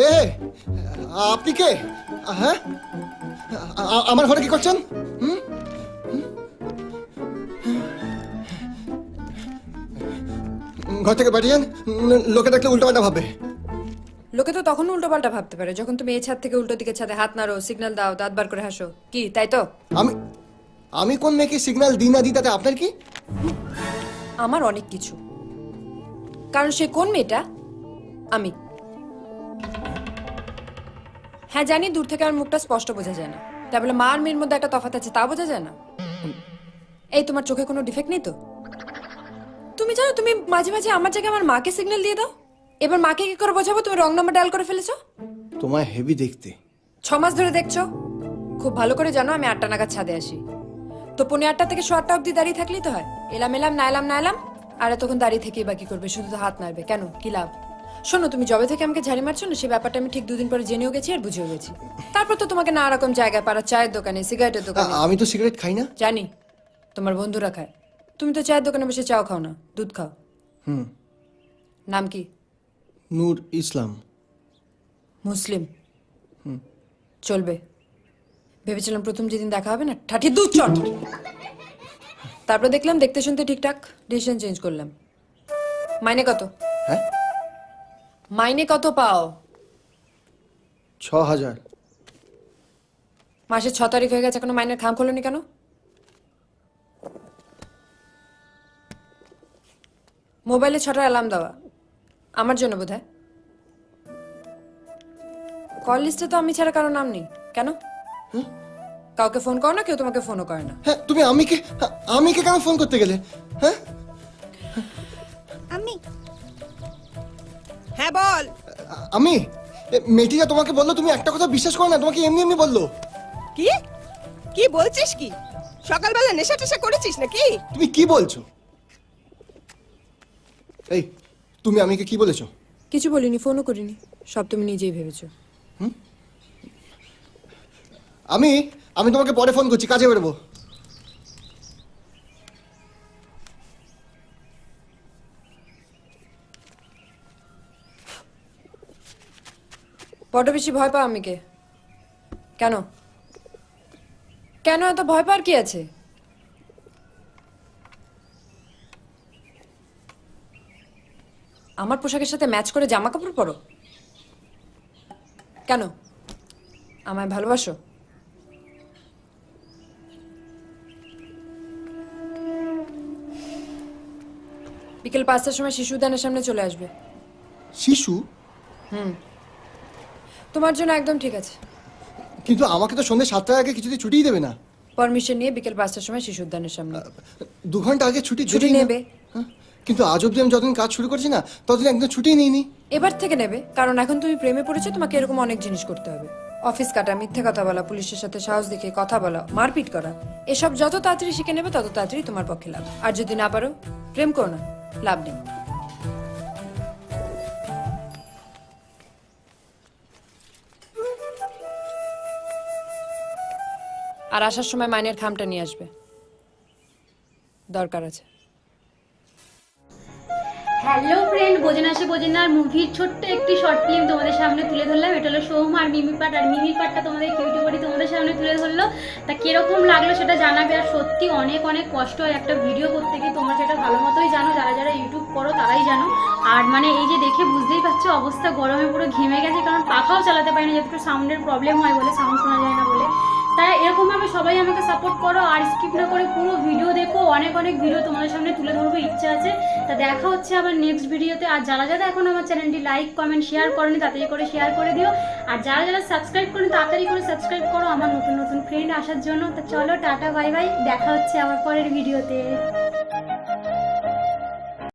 এ আপনি কে? হ্যাঁ? আমার ঘরে কি করছেন? হুম? ঘর থেকে বেরিয়ে যান। ন- লোকে দেখলে উল্টো পাল্টা ভাববে। লোকে তো তখন উল্টো পাল্টা ভাবতে পারে যখন তুমি এই ছাদ থেকে উল্টো দিকে ছাদে হাত নাড়ো সিগন্যাল দাও দাঁত বার করে হাসো। কি তাই তো? আমি আমি কোন মেয়েকে সিগন্যাল দিই না দিই তাতে আপনার কি? আমার অনেক কিছু। কারণ সে কোন মেয়েটা? আমি। হ্যাঁ জানি দূর থেকে আমার মুখটা স্পষ্ট বোঝা যায় না। তাই বলে মা আর মেয়ের মধ্যে একটা তফাৎ আছে তা বোঝা যায় না? এই তোমার চোখে কোনো ডিফেক্ট নেই তো? তুমি জানো তুমি মাঝে মাঝে আমার জায়গায় আমার মাকে সিগন্যাল দিয়ে দাও? এবার মাকে কি করে বোঝাবো? তুমি রং নাম্বার ডায়াল করে ফেলেছো? তোমায় হেভি দেখতে। ছ মাস ধরে দেখছ? খুব ভালো করে জানো আমি আটটা নাগাদ ছাদে আসি। তো পৌনে আটটা থেকে শো আটটা অব্দি দাঁড়িয়ে থাকলেই তো হয়। এলাম এলাম না এলাম না এলাম আর তখন দাঁড়িয়ে থেকেই বাকি করবে? শুধু তো হাত নাড়বে। কেন? কি লাভ? শোনো তুমি জবে থেকে আমাকে ঝাড়ি মারছো না সেই ব্যাপারটা আমি ঠিক দুদিন পরে জেনেও গেছি আর বুঝেও গেছি। তারপর তো তোমাকে নানা রকম জায়গায় পাড়া চায়ের দোকানে সিগারেটের দোকানে। আমি তো সিগারেট খাই না। জানি তোমার বন্ধুরা খায়। তুমি তো চায়ের দোকানে বসে চাও খাও না দুধ খাও। হুম। নাম কি? নূর ইসলাম। মুসলিম। চলবে। ভেবেছিলাম প্রথম যেদিন দেখা হবে না ঠাঠি দুধ চট। তারপর দেখলাম দেখতে শুনতে ঠিকঠাক ডিসিশন চেঞ্জ করলাম। মাইনে কত? হ্যাঁ? মাইনে কত পাও? ছ হাজার মাসের ছ তারিখ হয়ে গেছে এখনও মাইনের খাম খোলনি কেন? মোবাইলে ছটা অ্যালার্ম দেওয়া। আমার জন্য বোধ হয় কল লিস্টে তো আমি ছাড়া কারও নাম নেই। কেন? কাউকে ফোন করো না কেউ তোমাকে ফোনও করে না। হ্যাঁ তুমি আমিকে আমিকে কেন ফোন করতে গেলে? হ্যাঁ? হ্যাঁ বল। আমি? এ, মেয়েটিরা তোমাকে বলল তুমি একটা কথা বিশ্বাস করো না তোমাকে এমনি এমনি বলল। কি? কি বলছিস কি? সকালবেলা নেশা টেশা করেছিস নাকি? তুমি কি বলছো? এই তুমি আমিকে কি বলেছ? কিছু বলিনি ফোনও করিনি সব তুমি নিজেই ভেবেছো। আমি আমি তোমাকে পরে ফোন করছি কাজে বেরোবো। বড্ড বেশি ভয় পাও আমিকে। কেন? কেন এত ভয় পাওয়ার কি আছে? আমার পোশাকের সাথে ম্যাচ করে জামা কাপড় পরো। কেন? আমায় ভালোবাসো? বিকেল পাঁচটার সময় শিশু উদ্যানের সামনে চলে আসবে। শিশু? তোমার জন্য একদম ঠিক আছে। কিন্তু আমাকে তো সন্ধ্যে সাতটার আগে কিছুতেই ছুটিই দেবে না। পারমিশন নিয়ে বিকেল পাঁচটার সময় শিশু উদ্যানের সামনে। দু ঘণ্টা আগে ছুটি ছুটি নেবে। হ্যাঁ? কিন্তু আজ অব্দি আমি যতদিন কাজ শুরু করছি না ততদিন একদম ছুটিই নিইনি। এবার থেকে নেবে কারণ এখন তুমি প্রেমে পড়েছো তোমাকে এরকম অনেক জিনিস করতে হবে। অফিস কাটা মিথ্যে কথা বলা পুলিশের সাথে সাহস দেখে কথা বলা মারপিট করা এসব যত তাড়াতাড়ি শিখে নেবে তত তাড়াতাড়ি তোমার পক্ষে লাভ। আর যদি না পারো প্রেম করো না লাভ নেই। আর আসার সময় মাইনের খামটা নিয়ে আসবে। দরকার আছে। হ্যালো ফ্রেন্ড, বোঝেন আসে বোঝেন আর মুভির ছোট্ট একটি শর্ট ফিল্ম তোমাদের সামনে তুলে ধরলাম। এটা হলো সোম আর মিমি পাট আর মিমি পাটটা তোমাদের কিউটি ইউটিউবারই তোমাদের সামনে তুলে ধরলো। তা কীরকম লাগল সেটা জানাবে, আর সত্যি অনেক অনেক কষ্ট হয় একটা ভিডিও করতে গিয়ে। তোমরা সেটা ভালো মতোই জানো, যারা যারা ইউটিউব করো তারাই জানো। আর মানে এই যে দেখে বুঝতেই পারছ, অবস্থা গরমে পুরো ঘেমে গেছে, কারণ পাখাও চালাতে পারি না, যেহেতু সাউন্ডের প্রবলেম হয় বলে, সাউন্ড শোনা যায় না বলে। তাই এরকমভাবে সবাই আমাকে সাপোর্ট করো আর স্কিপ না করে পুরো ভিডিও দেখো। অনেক অনেক ভিডিও তোমাদের সামনে তুলে ধরবো, ইচ্ছা আছে। তা দেখা হচ্ছে আবার নেক্সট ভিডিওতে আর যারা যারা এখন আমার চ্যানেলটি লাইক কমেন্ট শেয়ার করেনি, তাড়াতাড়ি করে শেয়ার করে দিও। আর যারা যারা সাবস্ক্রাইব করেন, তাড়াতাড়ি করে সাবস্ক্রাইব করো আমার নতুন নতুন ফ্রেন্ড আসার জন্য। তা চলো, টাটা বাই বাই দেখা হচ্ছে আবার পরের ভিডিওতে